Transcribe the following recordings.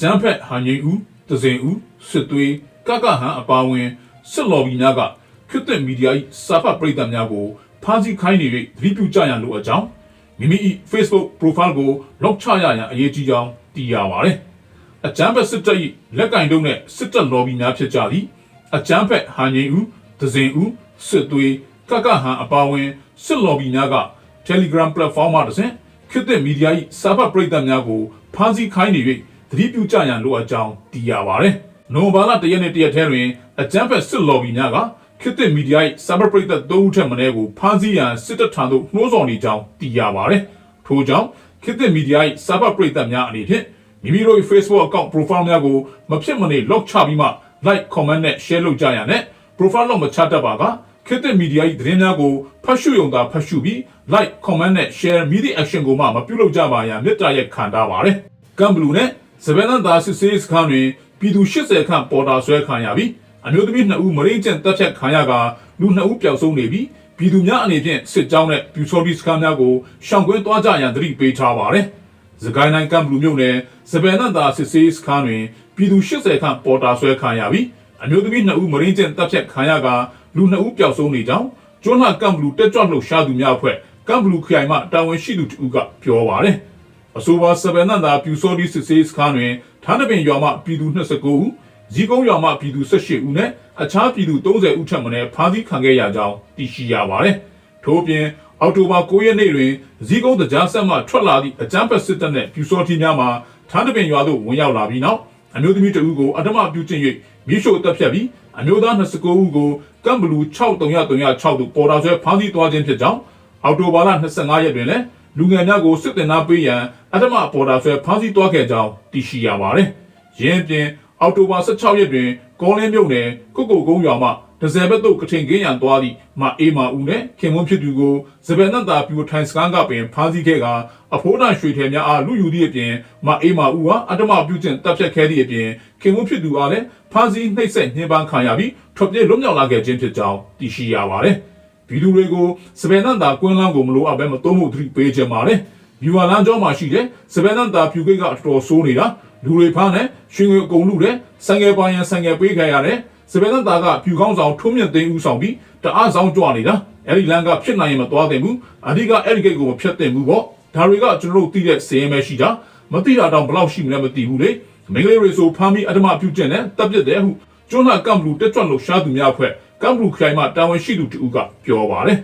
ကြမ်းဖက်ဟန်ငိမ့်ဦးတစင်ဦးစစ်သွေးကကဟန်အပါအဝင်စစ်လော်ဘီများကခေတ်သစ်မီဒီယာ၏စာဖတ်ပရိသတ်များကိုဖမ်းဆီးခိုင်းနေ၍သတိပြုကြရန်လိုအပ်ကြောင်းမိမိ၏ Facebook profile ကို lock ချရရန်အရေးကြီးကြောင်းသိရပါသည်အကြမ်းဖက်စစ်တပ်၏လက်ကင်တုံးနဲ့စစ်တပ်လော်ဘီများဖြစ်ကြသည်အကြမ်းဖက်ဟန်ငိမ့်ဦးဒဇင်ဦးစစ်သွေးကကဟန်အပါအဝင်စစ်လော်ဘီများက Telegram platform မှာတစ်ဆင့်ခေတ်သစ်မီဒီယာ၏စာဖတ်ပရိသတ်များကိုဖမ်းဆီးခိုင်းနေ၍သ တိပြုကြရန်လိုအပ်ကြောင်းသိရပါသည်နိုဘာလတရက်နေ့တရက်ထဲတွင်အကြမ်းဖက်စစ်လော်ဘီများကခေတ်သစ်မီဒီယာ၏စာဖတ်ပရိသတ်၃ဦးထက်မနည်းကိုဖမ်းဆီးရန်စစ်တပ်ထံသို့နှိုးဆော်နေကြောင်းသိရပါသည်ထို့ကြောင့်ခေတ်သစ်မီဒီယာ၏စာဖတ်ပရိသတ်များအနေဖြင့်မိမိတို့၏ Facebook account profile များကိုမဖြစ်မနေ lock ချပြီးမှ like comment နဲ့ share လုပ်ကြရန်နဲ့ profile လောက်မချတတ်ပါကခေတ်သစ်မီဒီယာ၏သတင်းများကိုဖတ်ရှုရုံသာဖတ်ရှုပြီး like comment နဲ့ share မိသည့် action ကိုမှမပြုလုပ်ကြပါရန်မြစ်တာရက်ခံထားပါတယ်ကမ်ဘလူးနဲ့ စပယ်နန်သားစစ်ဆေးစခန်းတွင်ပြည်သူ80ခန့်ပေါ်တာဆွဲခံရပြီးအမျိုးသမီး2ဦးမရင်းကျန်တပ်ဖြတ်ခံရကလူ2ဦးပျောက်ဆုံးနေပြီးပြည်သူများအနေဖြင့်စစ်ကြောင်းနဲ့ပြူစော်ဒီစခန်းများကိုရှောင်ကွင်းသွားကြရန်သတိပေးထားပါတယ်။စကိုင်းတိုင်းကမ်ဘလူးမြို့နယ်စပယ်နန်သားစစ်ဆေးစခန်းတွင်ပြည်သူ80ခန့်ပေါ်တာဆွဲခံရပြီးအမျိုးသမီး2ဦးမရင်းကျန်တပ်ဖြတ်ခံရကလူ2ဦးပျောက်ဆုံးနေကြောင်းကျွန်းလှကမ်ဘလူးတက်ကြွလှုပ်ရှားသူများအဖွဲ့ကမ်ဘလူးခရိုင်မှတာဝန်ရှိသူတဦးကပြောပါတယ်။ အဆိုပါစပယ်နန်သားပြူစော်ဒီစစ်ဆေးစခန်းတွင်ဌာနပင်ရွာမှပြည်သူ29ဦးဇီကုန်းရွာမှပြည်သူ18ဦးနဲ့အခြားပြည်သူ30ဦးထပ်မံဖမ်းဆီးခံခဲ့ရကြောင်းသိရှိရပါတယ်။ထို့အပြင်အောက်တိုဘာ9ရက်နေ့တွင်ဇီကုန်းတကြားဆက်မှထွက်လာသည့်အကြမ်းဖက်စစ်တပ်နှင့်ပြူစောတိများမှဌာနပင်ရွာသို့ဝင်ရောက်လာပြီးနောက်အမျိုးသမီးတဦးကိုအထမပြုကျင့်၍မိရှို့တပ်ဖြတ်ပြီးအမျိုးသား29ဦးကိုကမ်ဘလူး6336သို့ပေါ်တာဆွဲဖမ်းဆီးသွားခြင်းဖြစ်ကြောင်းအောက်တိုဘာလ25ရက်တွင်လည်း လူငယ်များကိုစစ်တင်သားပေးရန်အထမပေါ်တာဆွဲဖမ်းဆီးသွားခဲ့ကြောင်းသိရှိရပါတယ်။ရင်းပြင်အောက်တိုဘာ16ရက်တွင်ကောလင်းမြို့နယ်ကုတ်ကုတ်ကုန်းရွာမှဒဇယ်ဘက်သို့ကထင်ကင်းရန်သွားသည့်မအေးမာဦးနှင့်ခင်မွန်းဖြစ်သူကိုစပယ်နတ်တာပြူထိုင်စကန်ကပင်ဖမ်းဆီးခဲ့ကအဖိုးတန်ရွှေထည်များအားလူယူသည့်အပြင်မအေးမာဦးဟာအတ္တမပြုကျင့်တပ်ဖြတ်ခဲ့သည့်အပြင်ခင်မွန်းဖြစ်သူအားလည်းဖမ်းဆီးနှိပ်စက်ညှဉ်းပန်းခံရပြီးထွက်ပြေးလွတ်မြောက်လာခဲ့ခြင်းဖြစ်ကြောင်းသိရှိရပါတယ်။ ဗီဒီယိုတွေကိုစပယ်နတ်တာကွင်းလန်းကိုမလိုအပ်ဘဲမသုံးဖို့သတိပေးခြင်းပါတယ်။မြူဝါလန်းကျောင်းမှာရှိတဲ့စပယ်နတ်တာဖြူကိတ်ကအတော်ဆိုးနေတာလူတွေဖမ်းတယ်ရွှေငွေအကုန်လူတယ်ဆန်ငယ်ပါရင်ဆန်ငယ်ပေးခဲ့ရတယ်စပယ်နတ်သားကဖြူကောင်းဆောင်ထုံးမြင့်သိမ်းဦးဆောင်ပြီးတအားဆောင်ကြွနေတာအဲ့ဒီလမ်းကဖြစ်နိုင်ရင်မသွားသင့်ဘူးအဓိကအဲ့ဒီဂိတ်ကိုမဖြတ်သင့်ဘူးပေါ့ဒါတွေကကျွန်တော်တို့သိတဲ့စည်ရင်ပဲရှိတာမသိတာတော့ဘလောက်ရှိမလဲမသိဘူးလေမင်္ဂလေးတွေဆိုဖမ်းပြီးအဓမ္မပြုကျင့်တယ်တပ်ပြစ်တယ်ဟုကျွန်းလာကမ်ဘလူတက်ကြွလို့ရှားသူများဖွဲ့ ကမ်ဘလူခရိုင်မှတာဝန်ရှိသူတူကပြောပါတယ်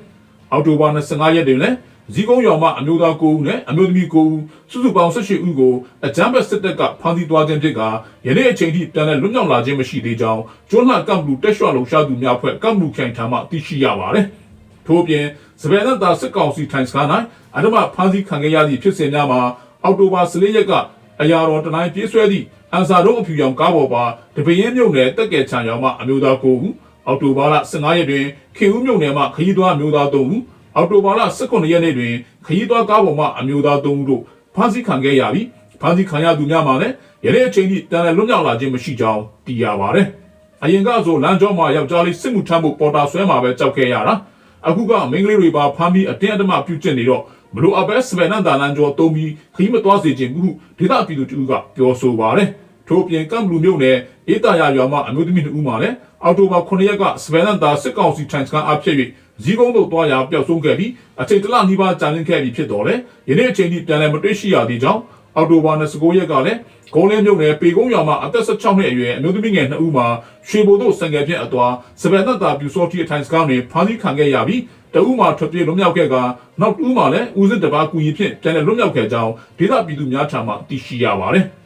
အောက်တိုဘာ25ရက်တွင်လည်းဇီကုန်းရွာမှအမျိုးသား9ဦးနဲ့အမျိုးသမီး9ဦးစုစုပေါင်း18ဦးကိုအကြမ်းဖက်စစ်တပ်ကဖမ်းဆီးသွားခြင်းဖြစ်ကယနေ့အချိန်ထိပြန်လည်လွတ်မြောက်လာခြင်းမရှိသေးကြောင်းကျွန်းလှကမ်ဘလူတက်ရွှလုံရှားသူများဖွဲ့ကမ်ဘလူခိုင်ထံမှသိရှိရပါတယ်။ထို့ပြင်စပယ်နတ်သားစစ်ကောင်စီထိုင်စကား၌အဓမ္မဖမ်းဆီးခံခဲ့ရသည့်ဖြစ်စဉ်များမှာအောက်တိုဘာ14ရက်ကအရာတော်တနိုင်းပြေးဆွဲသည့်အန်စာတို့အဖြူရောင်ကားပေါ်ပါတပင်းမြုံနယ်တက်ကဲချံရောင်မှအမျိုးသား9ဦး အောက်တိုဘာလ15ရက်တွင်ခင်ဦးမြုံနယ်မှခရီးသွားအမျိုးသား3ဦးအော်တိုဘာလ18ရက်နေ့တွင်ခရီးသွားကားပေါ်မှအမျိုးသား3ဦးတို့ဖမ်းဆီးခံခဲ့ရပြီးဖမ်းဆီးခံရသူများမှာလည်းရတဲ့အချိန်ထိတန်လည်လွတ်မြောက်လာခြင်းမရှိကြောင်းသိရပါတယ်။အရင်ကဆိုလမ်းကျောမှာယောက်ျားလေးစစ်မှုထမ်းဖို့ပေါ်တာဆွဲမှာပဲကြောက်ခဲ့ရတာ။အခုကမိန်းကလေးတွေပါဖမ်းပြီးအတင်းအဓမ္မပြုကျင့်နေတော့မလို့အဘက်စပယ်နန်ဒါလန်ကျော်တုံးပြီးခရီးမသွားစေခြင်းဘူးဒေသပြည်သူတူကပြောဆိုပါတယ်။ ထို့ပြင်ကမ်ဘလူမြို့နယ်အေးတာရရွာမှအမျိုးသမီး2ဦးမှလည်းအော်တိုဘာ9ရက်ကစပယ်နန်ဒါစစ်ကောင်စီထိုင်စကန်အဖြစ်၍ဇီးကုန်းတို့တွားရာပျောက်ဆုံးခဲ့ပြီးအချိန်တလနီးပါးကြာမြင့်ခဲ့ပြီးဖြစ်တော်လဲယနေ့အချိန်ထိပြန်လည်မတွေ့ရှိရသေးကြောင်းအော်တိုဘာ29ရက်ကလည်းဂုံးလင်းမြုပ်နယ်ပေကုန်းရွာမှာအသက်16နှစ်အရွယ်အမျိုးသမီးငယ်2ဦးမှာရွှေဘိုတို့စံငယ်ဖြင့်အသွာစပယ်သက်တာပြူစောတီအထိုင်စကားတွင်ဖမ်းဆီးခံခဲ့ရပြီးတဦးမှာထွက်ပြေးလွတ်မြောက်ခဲ့ကနောက်တစ်ဦးမှာလည်းဦးစစ်တပါကူကြီးဖြင့်ပြန်လည်လွတ်မြောက်ခဲ့ကြောင်းဒေသပြည်သူများထံမှသိရှိရပါတယ်။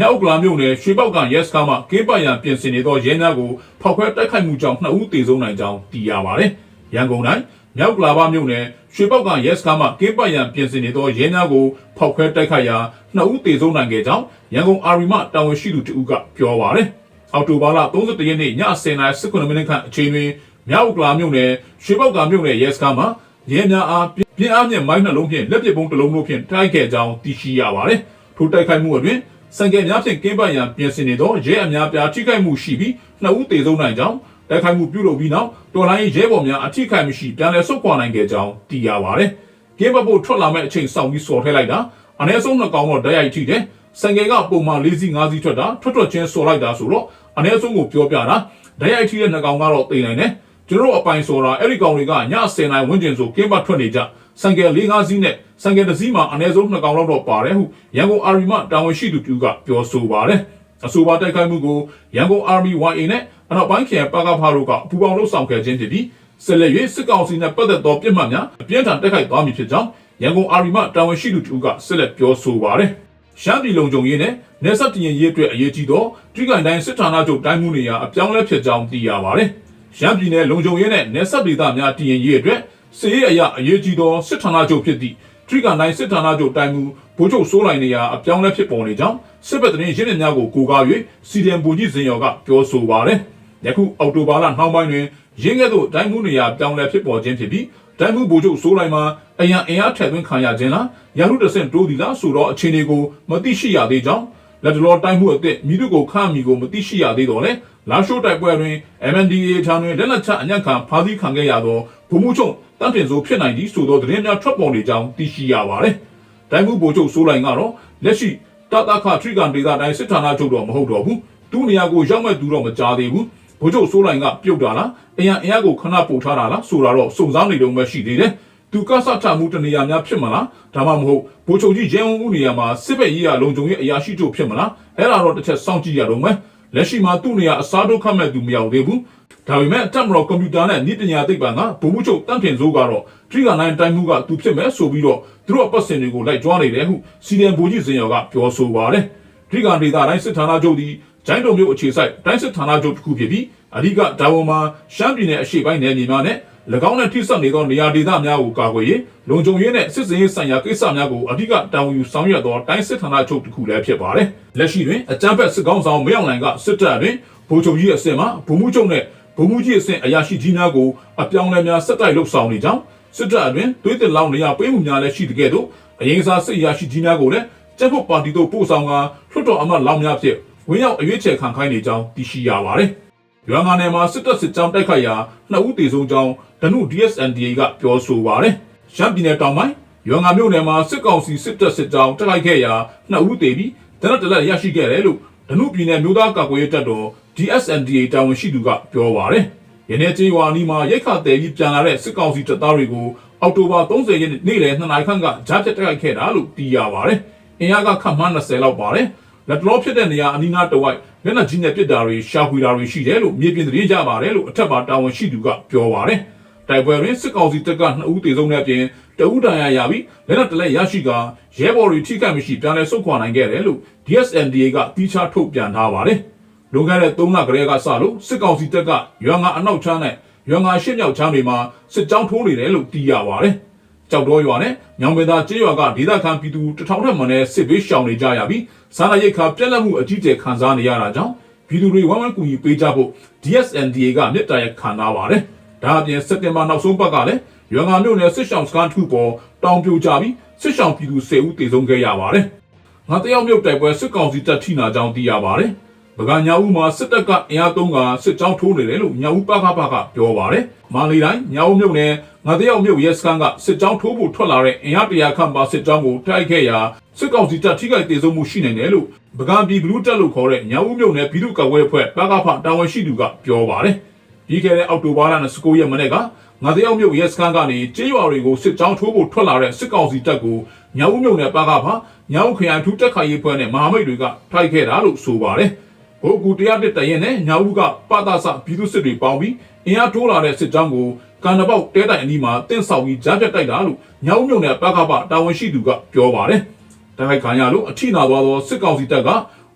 မြောက်ကလာမြို့နယ်ရွှေပောက်ကရက်စကားမှကင်းပရန်ပြင်ဆင်နေသောရဲများကိုဖောက်ခွဲတိုက်ခိုက်မှုကြောင့်2ဦးသေဆုံးနိုင်ကြောင်းသိရပါတယ်။ရန်ကုန်တိုင်းမြောက်ကလာပါမြို့နယ်ရွှေပောက်ကရဲစခန်းမှကင်းပတ်ရန်ပြင်ဆင်နေသောရဲများကိုဖောက်ခွဲတိုက်ခိုက်ရာနှစ်ဦးသေဆုံးနိုင်ခဲ့ကြောင်းရန်ကုန်အာရီမတာဝန်ရှိသူတဦးကပြောပါရယ်အော်တိုဘာလ31ရက်နေ့ည10:19မိနစ်ခန့်အချိန်တွင်မြောက်ကလာမြို့နယ်ရွှေပောက်ကမြို့နယ်ရဲစခန်းမှရဲများအားပြင်းအားဖြင့်မိုင်းနှလုံးဖြင့်လက်ပစ်ပုံးတစ်လုံးတို့ဖြင့်တိုက်ခဲ့ကြောင်းသိရှိရပါတယ်ထိုတိုက်ခိုက်မှုအတွင်း စံကဲများဖြင့်ကင်းပတ်ရန်ပြင်ဆင်နေသောရဲအများပြားထိခိုက်မှုရှိပြီးနှစ်ဦးသေဆုံးနိုင်ကြောင်းတိုက်ခိုက်မှုပြုလုပ်ပြီးနောက်တော်လိုင်းရဲဘော်များအထိခိုက်မရှိပြန်လည်ဆုတ်ခွာနိုင်ခဲ့ကြောင်းသိရပါတယ်။ကင်းဘတ်ဖို့ထွက်လာမဲ့အချိန်စောင့်ပြီးစော်ထဲလိုက်တာအနည်းဆုံးနှစ်ကောင်တော့ဓာတ်ရိုက်ထိတယ်။စစံငယ်ကပုံမှန်၄စီး၅စီးထွက်တာထွက်ထွက်ချင်းစော်လိုက်တာဆိုတော့အ ਨੇ ဆုံးကိုပြောပြတာဓာတ်ရိုက်ထီးတဲ့နှကောင်ကတော့တိမ်နိုင်တယ်ကျွန်တော်တို့အပိုင်စော်တာအဲ့ဒီကောင်တွေကည10နိုင်ဝန်းကျင်ဆိုကင်းပတ်ထွက်နေကြစံငယ်၄၅စီးနဲ့ စံငယ်တစ်စီးမှာအ ਨੇ ဆုံးနှကောင်လောက်တော့ပါတယ်ဟုရန်ကုန်အာရီမတာဝန်ရှိသူတူကပြောဆိုပါတယ်အဆိုပါတိုက်ခိုက်မှုကိုရန်ကုန် Army YA နဲ့အနောက်ပိုင်းခရိုင်ပါကဖားတို့ကအပူပေါင်းလှုပ်ဆောင်ခဲ့ခြင်းဖြစ်ပြီးဆက်လက်၍စစ်ကောင်စီနဲ့ပတ်သက်သောပြစ်မှတ်များအပြင်းထန်တိုက်ခိုက်သွားမည်ဖြစ်ကြောင်းရန်ကုန်အာရီမတာဝန်ရှိသူတူကဆက်လက်ပြောဆိုပါတယ်။ရှမ်းပြည်လုံခြုံရေးနဲ့နေဆက်တည်ရင်ရေးအတွက်အရေးကြီးသောတိကိုင်တိုင်းစစ်ဌာနချုပ်တိုင်းမှုနေရာအပြောင်းလဲဖြစ်ကြောင်းသိရပါတယ်။ရှမ်းပြည်နယ်လုံခြုံရေးနဲ့နေဆက်ဒေသများတည်ရင်ရေးအတွက်စစ်ရေးအရာအရေးကြီးသောစစ်ဌာနချုပ်ဖြစ်သည့် ထရီကန်တိုင်းစစ်ဌာနချုပ်တိုင်းမှုဗိုလ်ချုပ်စိုးလိုင်နေရာအပြောင်းလဲဖြစ်ပေါ်နေကြောင်းစစ်ဘက်သတင်းရင်းမြစ်များကိုကိုးကား၍စီဒီအမ်ဘူကြီးစင်ရော်ကပြောဆိုပါတယ်။ယခုအောက်တိုဘာလနှောင်းပိုင်းတွင်ရင်းကဲ့သို့တိုင်းမှုနေရာပြောင်းလဲဖြစ်ပေါ်ခြင်းဖြစ်ပြီးတိုင်းမှုဗိုလ်ချုပ်စိုးလိုင်မှာအရန်အင်အားထည့်သွင်းခံရခြင်းလားရာဟုတဆင့်တိုးသည်လားဆိုတော့အခြေအနေကိုမသိရှိရသေးကြောင်း လက်တလောတိုင်းမှုအသစ်မိသူကိုခန့်မိကိုမသိရှိရသေးတော့လေလာရှိုးတိုက်ပွဲတွင် MNDAA ထံတွင်လက်နက်ချအညံ့ခံဖားသီးခံခဲ့ရသောဗိုလ်မှူးချုပ်တန်းတင်စိုးဖြစ်နိုင်သည်ဆိုသောသတင်းများထွက်ပေါ်နေကြောင်းသိရှိရပါတယ်။တိုင်းမှုဗိုလ်ချုပ်စိုးလိုင်ကတော့လက်ရှိတတခထရီကန်ဒေသတိုင်းစစ်ဌာနချုပ်တော့မဟုတ်တော့ဘူး။သူ့နေရာကိုရောက်မဲ့သူတော့မကြားသေးဘူး။ဗိုလ်ချုပ်စိုးလိုင်ကပြုတ်တာလားအရန်အရန်ကိုခဏပို့ထားတာလားဆိုတာတော့စုံစမ်းနေတော့မှရှိသေးတယ်။ သူကဆတ်ထမှုတနေရာများဖြစ်မလားဒါမှမဟုတ်ဗိုလ်ချုပ်ကြီးရဲဝန်းဦးနေရာမှာစစ်ဘက်ရေးရလုံခြုံရေးအရာရှိချုပ်ဖြစ်မလားအဲ့ဒါတော့တစ်ချက်စောင့်ကြည့်ရတော့မယ်လက်ရှိမှာသူ့နေရာအစားထိုးခတ်မဲ့သူမရောက်သေးဘူးဒါပေမဲ့တက်မတော်ကွန်ပျူတာနဲ့ဤပညာသိပ္ပံကဗိုလ်မှူးချုပ်တန့်ထင်စိုးကတော့ထရီဂါနိုင်တိုင်းမှုကသူဖြစ်မဲ့ဆိုပြီးတော့သူတို့အပတ်စင်တွေကိုလိုက်ကြွားနေတယ်ဟုစီဒီအမ်ဘူကြီးစင်ရော်ကပြောဆိုပါတယ်ထရီဂါဒေတာတိုင်းစစ်ဌာနချုပ်သည်ကျိုင်းတုံမျိုးအခြေစိုက်တိုင်းစစ်ဌာနချုပ်တစ်ခုဖြစ်ပြီးအဓိကဒါဝန်မှာရှမ်းပြည်နယ်အရှေ့ပိုင်းနယ်မြေများနဲ့၎ င်းနဲ့ထိစပ်နေသောနေရာဒေသများကိုကာကွယ်ရေးလုံခြုံရေးနဲ့စစ်စင်ရေးဆိုင်ရာကိစ္စများကိုအဓိကတာဝန်ယူဆောင်ရွက်သောတိုင်းစစ်ဌာနချုပ်တစ်ခုလည်းဖြစ်ပါတယ်။လက်ရှိတွင်အကြမ်းဖက်စစ်ကောင်ဆောင်မယောင်လိုင်ကစစ်တပ်တွင်ဗိုလ်ချုပ်ကြီးအဆင့်မှဗိုလ်မှူးချုပ်နဲ့ဗိုလ်မှူးကြီးအဆင့်အရာရှိကြီးများကိုအပြောင်းအလဲများဆက်တိုက်လှုပ်ဆောင်နေကြောင်းစစ်တပ်အတွင်းသွေးတစ်လောင်းနေရာပေးမှုများလည်းရှိတဲ့ကဲ့သို့အရင်စားစစ်အရာရှိကြီးများကိုလည်းကျပ်ဖို့ပါတီတို့ပို့ဆောင်ကလွှတ်တော်အမတ်လောင်းများဖြင့်ဝင်ရောက်အရွေးချယ်ခံခိုင်းနေကြောင်းသိရှိရပါတယ်။ ရွာငါနယ်မှာစစ်တပ်စစ်ကြောင်းတိုက်ခိုက်ရာနှစ်ဦးသေဆုံးကြောင်းဒနု DSNDA ကပြောဆိုပါတယ်။ရှမ်းပြည်နယ်တောင်ပိုင်းရွာငါမြို့နယ်မှာစစ်ကောင်စီစစ်တပ်စစ်ကြောင်းတိုက်ခိုက်ခဲ့ရာနှစ်ဦးသေပြီးတနက်တလက်ရရှိခဲ့တယ်လို့ဒနုပြည်နယ်မြို့သားကာကွယ်ရေးတပ်တော် DSNDA တာဝန်ရှိသူကပြောပါတယ်။ယနေ့ကျေးရွာနီးမှာရိတ်ခါတဲကြီးပြန်လာတဲ့စစ်ကောင်စီတပ်သားတွေကိုအောက်တိုဘာ30ရက်နေ့လယ်2နာရီခန့်ကကြားဖြတ်တိုက်ခိုက်ခဲ့တာလို့သိရပါတယ်။အင်အားကခန့်မှန်း20လောက်ပါတယ်။ လက်တော်ဖြစ်တဲ့နေရာအနီးနားတဝိုက်လက်နက်ကြီးနဲ့ပစ်တာတွေရှာဖွေတာတွေရှိတယ်လို့မြေပြင်သတင်းကြပါတယ်လို့အထက်ပါတာဝန်ရှိသူကပြောပါတယ်။တိုက်ပွဲတွင်စစ်ကောင်စီတပ်က2ဦးသေဆုံးတဲ့အပြင်တဦးဒဏ်ရာရပြီးလက်နက်တလက်ရရှိကရဲဘော်တွေထိခိုက်မရှိပြန်လည်ဆုတ်ခွာနိုင်ခဲ့တယ်လို့ DSNDA ကတီးခြားထုတ်ပြန်ထားပါတယ်။လွန်ခဲ့တဲ့3လကလေးကစလို့စစ်ကောင်စီတပ်ကရွာငါအနောက်ချမ်းနဲ့ရွာငါရှစ်မြောက်ချမ်းတွေမှာစစ်ကြောင်းထိုးနေတယ်လို့သိရပါတယ်။ ကြောက်တော်ရွာနဲ့ညောင်ပင်သာကျေးရွာကဒေသခံပြည်သူတထောင်ထက်မနည်းစစ်ဘေးရှောင်နေကြရပြီးစားနပ်ရိက္ခာပြက်လက်မှုအကြီးအကျယ်ခံစားနေရတာကြောင့်ပြည်သူတွေဝမ်းဝမ်းကူညီပေးကြဖို့ DSNDA ကမြစ်တာရက်ခံထားပါတယ်။ဒါအပြင်စက်တင်ဘာနောက်ဆုံးပတ်ကလည်းရွာငါမြို့နယ်စစ်ရှောင်စခန်းတစ်ခုပေါ်တောင်ပြိုကျပြီးစစ်ရှောင်ပြည်သူ10ဦးတေဆုံးခဲ့ရပါတယ်။ငါတယောက်မြုပ်တိုက်ပွဲစစ်ကောင်စီတပ်ထိနာကြောင်းသိရပါတယ်။ပကညာဦးမှာစစ်တပ်ကအင်အားသုံးကစစ်ကြောင်းထိုးနေတယ်လို့ညာဦးပကပကပြောပါတယ်။မန္တလေးတိုင်းညာဦးမြို့နယ် ငါတယောက်မြုပ်ရဲစခန်းကစစ်ကြောင်းထိုးဖို့ထွက်လာတဲ့အင်အားတရာခန့်ပါစစ်ကြောင်းကိုတိုက်ခဲ့ရာစစ်ကောင်စီတပ်ထိခိုက်ဒေဆုံးမှုရှိနေတယ်လို့ပကံပြည်ဘလူးတပ်လို့ခေါ်တဲ့ညာဦးမြို့နယ်ပြည်သူ့ကာကွယ်အဖွဲ့ပကဖတာဝန်ရှိသူကပြောပါတယ်။ပြီးခဲ့တဲ့အောက်တိုဘာလ29ရက်နေ့ကငါတယောက်မြို့ရဲစခန်းကနေကျေးရွာတွေကိုစစ်ကြောင်းထိုးဖို့ထွက်လာတဲ့စစ်ကောင်စီတပ်ကိုညောင်ဦးမြို့နယ်ပကဖညောင်ခရိုင်ထူးတက်ခိုင်ရေးဖွဲ့နဲ့မဟာမိတ်တွေကထိုက်ခဲ့တာလို့ဆိုပါတယ်။ဘိုးကူတရားတစ်တရင်နဲ့ညောင်ဦးကပတာစပြည်သူစစ်တွေပေါင်းပြီးအင်အားတိုးလာတဲ့စစ်ကြောင်းကို ကန်နပေါက်တဲတိုင်အနီးမှာတင့်ဆောက်ပြီးကြားပြတ်တိုက်တာလို့ညောင်ဦးမြို့နယ်ပကဖတာဝန်ရှိသူကပြောပါတယ်။တိုက်ခိုက်ခံရလို့အထိနာသွားသောစစ်ကောင်စီတပ်က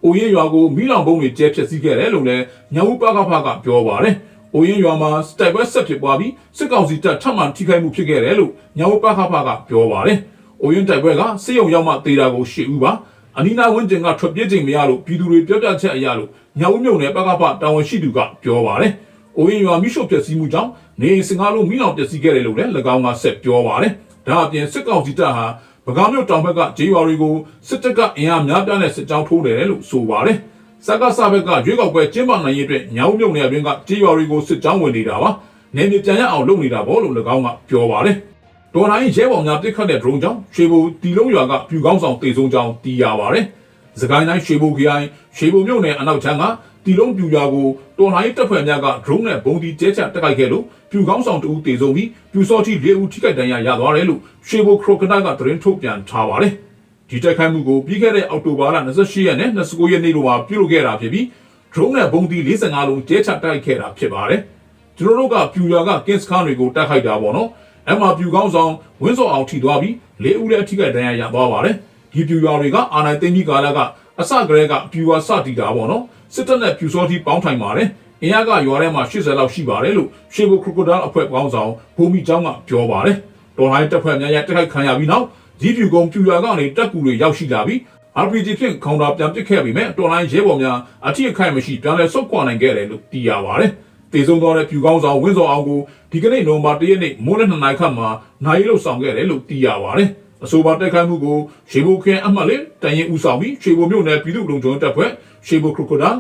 အိုရင်ရွာကိုမိလောင်ပုံးတွေကျဲဖျက်ဆီးခဲ့တယ်လို့လည်းညောင်ဦးပကဖကပြောပါတယ်။အိုရင်ရွာမှာစတိုက်ပွဲဆက်ဖြစ်ပွားပြီးစစ်ကောင်စီတပ်ထပ်မံထိခိုက်မှုဖြစ်ခဲ့တယ်လို့ညောင်ပခဖကပြောပါတယ်။အိုရင်တိုက်ပွဲကစစ်ရုံရောက်မှတေတာကိုရှေ့ဦးပါအနီးနားဝန်းကျင်ကထွက်ပြေးချိန်မရလို့ပြည်သူတွေပြောပြချက်အရလို့ညောင်မြုံနယ်ပကဖတာဝန်ရှိသူကပြောပါတယ်။ အိုရင်ရွာမိရှုပျက်စီးမှုကြောင့်နေစင်ကားလုံးမိလောင်ပျက်စီးခဲ့တယ်လို့လည်း၎င်းကဆက်ပြောပါတယ်။ဒါအပြင်စစ်ကောင်စီတပ်ဟာပကံမြို့တောင်ဘက်ကဂျေးရွာတွေကိုစစ်တပ်ကအင်အားများပြားနဲ့စစ်ကြောင်းထိုးတယ်လို့ဆိုပါတယ်။စကားစဘက်ကရွေးကောက်ပွဲကျင်းပနိုင်ရေးအတွက်ညောင်မြုံနယ်အတွင်းကကြေးရွာတွေကိုစစ်ကြောင်းဝင်နေတာပါ။နေမြေပြန်ရအောင်လုပ်နေတာပေါ့လို့၎င်းကပြောပါတယ်။ဒေါ်နိုင်ရဲဘော်များပြစ်ခတ်တဲ့ drone ကြောင့်ရွှေဘူတီလုံးရွာကပြူကောင်းဆောင်တေဆုံးကြောင်းသိရပါတယ်။စကိုင်းတိုင်းရွှေဘိုခရိုင်ရွှေဘိုမြို့နယ်အနောက်ချမ်းက တီလုံးပြူရွာကိုတော်လှန်ရေးတပ်ဖွဲ့များက drone နဲ့ပုံတီကျဲချတိုက်ခိုက်ခဲ့လို့ပြူကောင်းဆောင်တဦးတေဆုံးပြီးပြူစောတိ၄ဦးထိခိုက်ဒဏ်ရာရသွားတယ်လို့ရွှေဘိုခရိုကဒိုင်ကသတင်းထုတ်ပြန်ထားပါတယ်။ဒီတိုက်ခိုက်မှုကိုပြီးခဲ့တဲ့အောက်တိုဘာလ28ရက်နဲ့29ရက်နေ့တို့မှာပြုလုပ်ခဲ့တာဖြစ်ပြီး drone နဲ့ပုံတီ45လုံးကျဲချတိုက်ခဲ့တာဖြစ်ပါတယ်။ကျွန်တော်တို့ကပြူရွာကကင်းစခန်းတွေကိုတိုက်ခိုက်တာပေါ့နော်။အဲ့မှာပြူကောင်းဆောင်ဝင်းစော်အောင်ထိသွားပြီး၄ဦးလည်းထိခိုက်ဒဏ်ရာရသွားပါတယ်။ဒီပြူရွာတွေကအာဏာသိမ်းပြီးကာလက အစကတည်းကပြူရွာစတည်တာပေါ့နော်။စစ်တပ်နဲ့ပြူစောတိပေါင်းထိုင်ပါတယ်။အင်အားကရွာထဲမှာ80လောက်ရှိပါတယ်လို့ရှေဘိုခရိုကိုဒါအဖွဲ့ပေါင်းဆောင်ဘုံမီကျောင်းကပြောပါတယ်။တော်လိုင်းတပ်ဖွဲ့များရဲ့တိုက်ခိုက်ခံရပြီးနောက်ဒီပြူကုံပြူရွာကနေတပ်ကူတွေရောက်ရှိလာပြီး RPG ဖြင့်ခေါင်းတော်ပြန်ပစ်ခဲ့ပြီးမဲ့တော်လိုင်းရဲဘော်များအထီးအခိုက်မရှိပြန်လည်ဆုတ်ခွာနိုင်ခဲ့တယ်လို့သိရပါတယ်။တေဆုံးသွားတဲ့ပြူကောင်းဆောင်ဝင်းစော်အောင်ကိုဒီကနေ့နိုဝင်ဘာ၁ရက်နေ့မိုးလယ်2နာရီခန့်မှာနိုင်လို့ဆောင်ခဲ့တယ်လို့သိရပါတယ်။ အဆိုပါတိုက်ခိုက်မှုကိုရှေဘိုခရင်အမှတ်လေးတန်ရင်ဦးဆောင်ပြီးရှေဘိုမြို့နယ်ပြည်သူ့လုံခြုံရေးတပ်ဖွဲ့ရှေဘိုခရိုကိုဒါ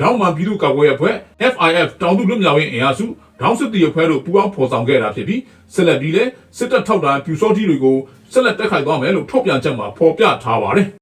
ဒေါင်းမှပြည်သူ့ကာကွယ်ရေးအဖွဲ့ FIF တောင်သူလွတ်မြောက်ရေးအင်အားစုဒေါင်းစစ်တီအဖွဲ့တို့ပူးပေါင်းဖော်ဆောင်ခဲ့တာဖြစ်ပြီးဆက်လက်ပြီးလဲစစ်တပ်ထောက်တာပြူစောတိတွေကိုဆက်လက်တက်ခိုက်သွားမယ်လို့ထုတ်ပြန်ချက်မှာဖော်ပြထားပါတယ်။